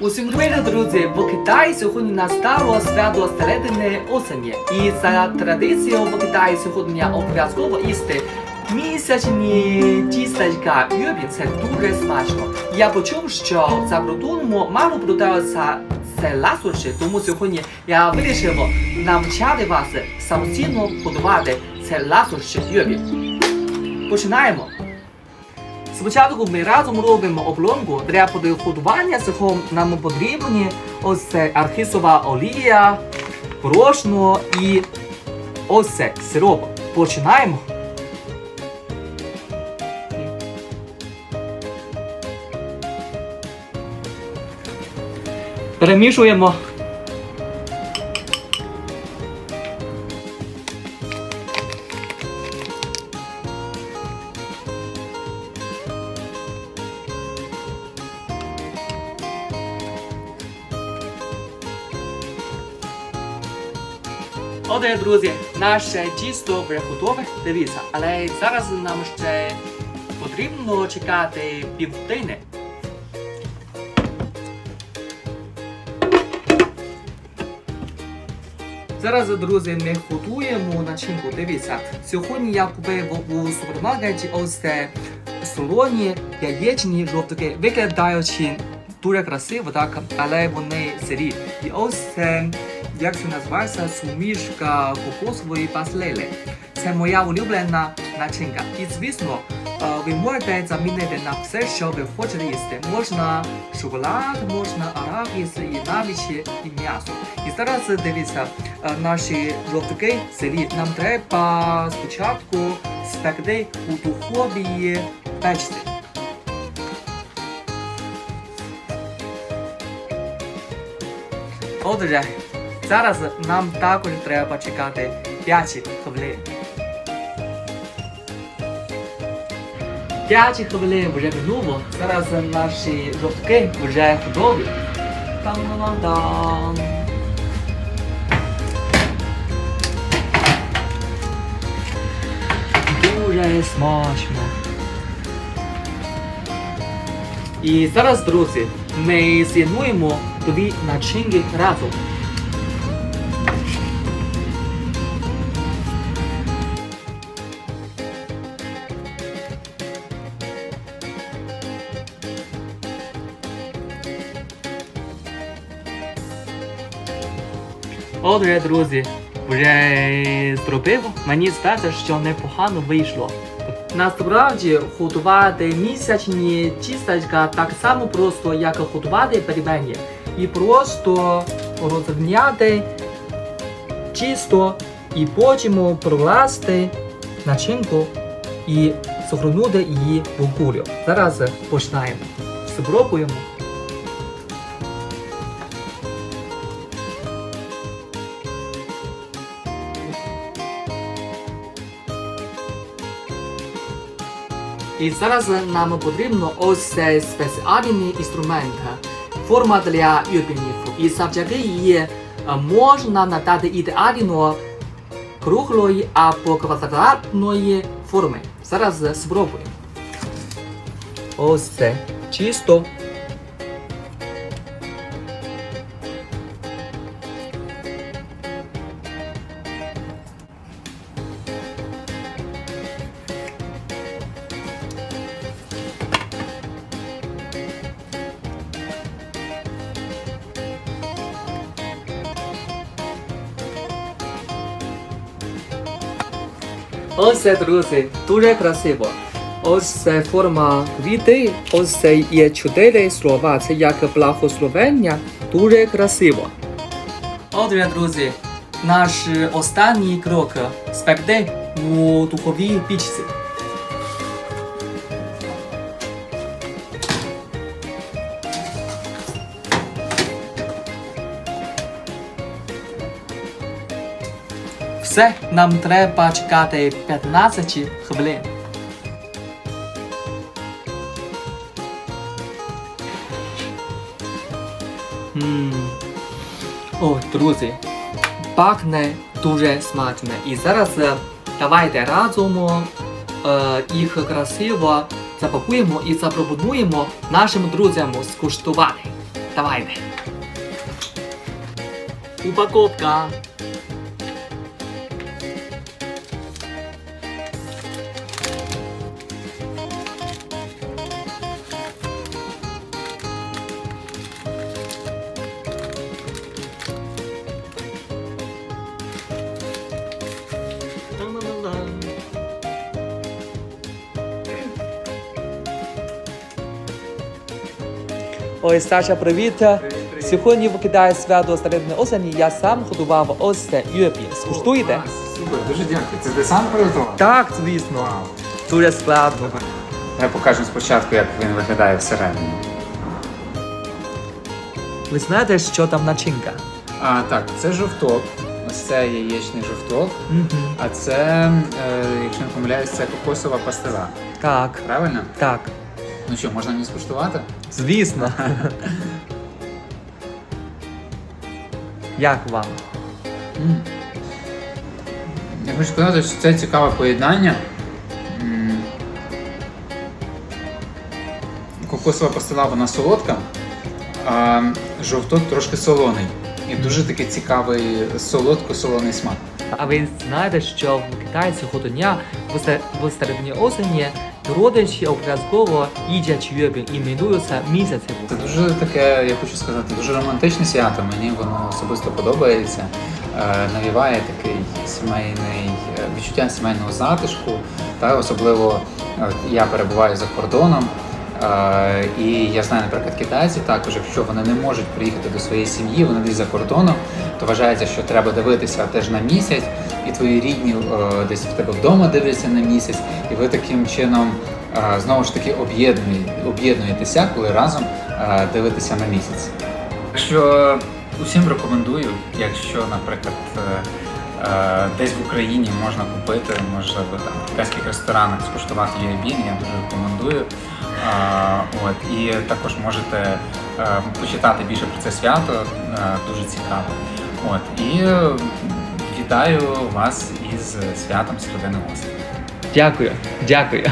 Усім привіт, друзі! В Китаї сьогодні настало свято середини осені. І за традицією в Китаї сьогодні обов'язково їсти місячні тістечка юбі. Це дуже смачно. Я почув, що за кордоном мало продаються це ласощі, тому сьогодні я вирішив навчати вас самостійно подавати це ласощі юбі. Починаємо! Спочатку ми разом робимо обломку. Для приготування цього нам потрібні ось це архісова олія, борошно і ось це сироп. Починаємо. Перемішуємо. Отже, друзі, наше тісто вже готове. Дивіться, але зараз нам ще потрібно чекати півтини. Зараз, друзі, ми готуємо начинку. Дивіться, сьогодні я купив у супермаркеті ось це солоні яєчні жовтки, виглядаючи дуже красиво, так, але вони сирі. І ось це, як це називається, сумішка кокосової паслели. Це моя улюблена начинка. І звісно, е, ви можете замінити на все, що ви хочете їсти. Можна шоколад, можна арахіс і навіть і м'ясо. І зараз дивіться, е, наші жовтки сирі. Нам треба спочатку спекти у духовій печці. Отже, зараз нам також треба чекати 5 хвилин. 5 хвилин вже минуло. Зараз наші жовтки вже готові. Там-там-там. Дуже смачно. І зараз, друзі, ми з'єднуємо дві начинки разом. Отже, друзі, вже зробив. Мені здається, що непогано вийшло. Насправді готувати місячні тістечка так само просто, як готувати пельмені. І просто розрівняти тісто і потім прокласти начинку і загорнути її в кулю. Зараз починаємо. Спробуємо. І зараз нам потрібно ось цей спеціальний інструмент. Форма для юбінів. І завдяки її е, можна надати ідеально круглої або квадратної форми. Зараз спробуємо. Ось це чисто. Ось друзі, дуже красиво. Ось це форма квіти, ось це є чотири слова. Це як благословення, дуже красиво. Отже, друзі, наш останній крок спекти у духовій пічці. Все, нам треба чекати 15 хвилин. М. О, друзі, пахне дуже смачно. І зараз е, давайте разом е, їх красиво запакуємо і запропонуємо нашим друзям скуштувати. Давайте. Упаковка. Ой, Саша, привіт. Сьогодні викидає свято середини осені. Я сам готував ось це юепі. Скуштуєте? Супер, дуже дякую. Це ти сам приготував? Так, звісно. Дуже складно. Давай покажемо спочатку, як він виглядає всередині. Ви знаєте, що там начинка? А, так, це жовток. Ось це яєчний жовток. А це, е, якщо не помиляюсь, це кокосова пастила. Так, Правильно? так. Ну що, можна мені скуштувати? Звісно. Як вам? М. Я хочу сказати, що це цікаве поєднання. М. Кокосова пастила вона солодка, а жовток трошки солоний. І дуже такий цікавий солодко-солоний смак. А ви знаєте, що в Китаї цього дня в в середині осені родичі обов'язково їдять юебінь і іменуються місяцем. Це дуже таке, я хочу сказати, дуже романтичне свято. Мені воно особисто подобається. Е, навіває такий сімейний е, відчуття сімейного затишку. Та особливо е, я перебуваю за кордоном. І я знаю, наприклад, китайці також, якщо вони не можуть приїхати до своєї сім'ї, вони десь за кордоном, то вважається, що треба дивитися теж на місяць, і твої рідні е, десь в тебе вдома дивляться на місяць, і ви таким чином е, знову ж таки об'єднуєтеся, коли разом е, дивитеся на місяць. Що усім рекомендую, якщо, наприклад, десь в Україні можна купити, можливо, там в китайських ресторанах скуштувати юебін, я дуже рекомендую. От, і також можете почитати більше про це свято, дуже цікаво. От, і вітаю вас із святом середини осені. Дякую, дякую.